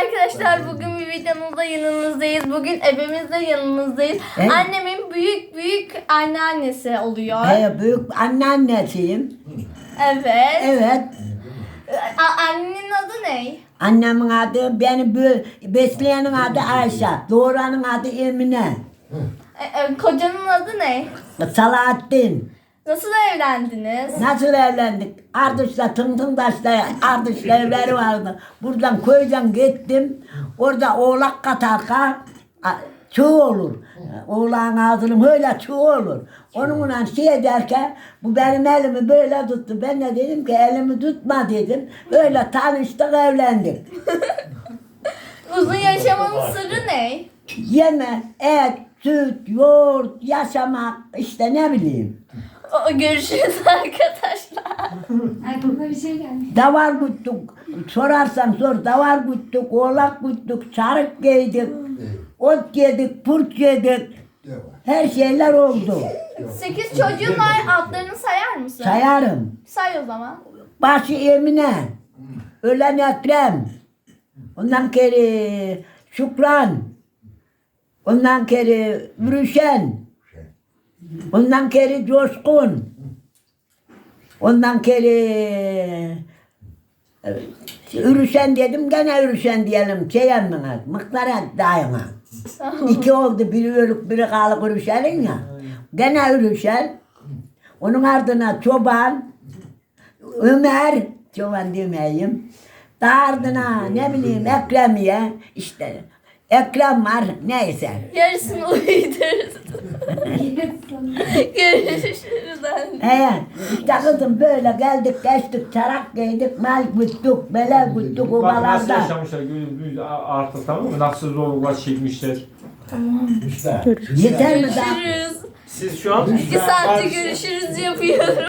arkadaşlar bugün bir videomuzda yanınızdayız. Bugün evimizde yanınızdayız. Evet. Annemin büyük büyük anneannesi oluyor. Ee, büyük anneannesiyim. Evet. Evet. A- annenin adı ne? Annemin adı, beni bö- besleyenin adı Ayşe. Doğuranın adı Emine. E, e, kocanın adı ne? Salahattin. Nasıl evlendiniz? Nasıl evlendik? Ardışla Tıntındaş'ta Ardışla evleri vardı. Buradan köyden gittim. Orada oğlak katarka çığ olur. Oğlağın ağzının öyle çığ olur. Onunla şey ederken bu benim elimi böyle tuttu. Ben de dedim ki elimi tutma dedim. Öyle tanıştık evlendik. Uzun yaşamanın sırrı ne? Yeme, et, süt, yoğurt, yaşamak işte ne bileyim. O, görüşürüz arkadaşlar. Aklına bir şey geldi. Davar guttuk. Sorarsan sor. Davar guttuk, oğlak guttuk, çarık giydik. Ot yedik, purt yedik. Her şeyler oldu. Sekiz çocuğun var adlarını sayar mısın? Sayarım. Say o zaman. Başı Emine. Ölen Ekrem. Ondan kere Şükran. Ondan kere Ürüşen. Ondan kere Coşkun. Ondan kere Ürüşen dedim gene Ürüşen diyelim. Şeyem bana. Mıktar dayına. İki oldu. Biri ölük biri kalık Ürüşen'in ya. Gene Ürüşen. Onun ardına Çoban. Ömer. Çoban demeyeyim. Daha ardına ne bileyim Ekrem'ye işte Ekrem var neyse. Yarısını uydururuz. Görüşürüz anne. He, işte kızım böyle geldik geçtik çarak giydik mal güttük bele güttük Bak nasıl obalarda. yaşamışlar gözümüz artık tamam mı? Nasıl zorluklar çekmişler. Yeter mi daha? Görüşürüz. Siz şu an İki saattir görüşürüz yapıyorum.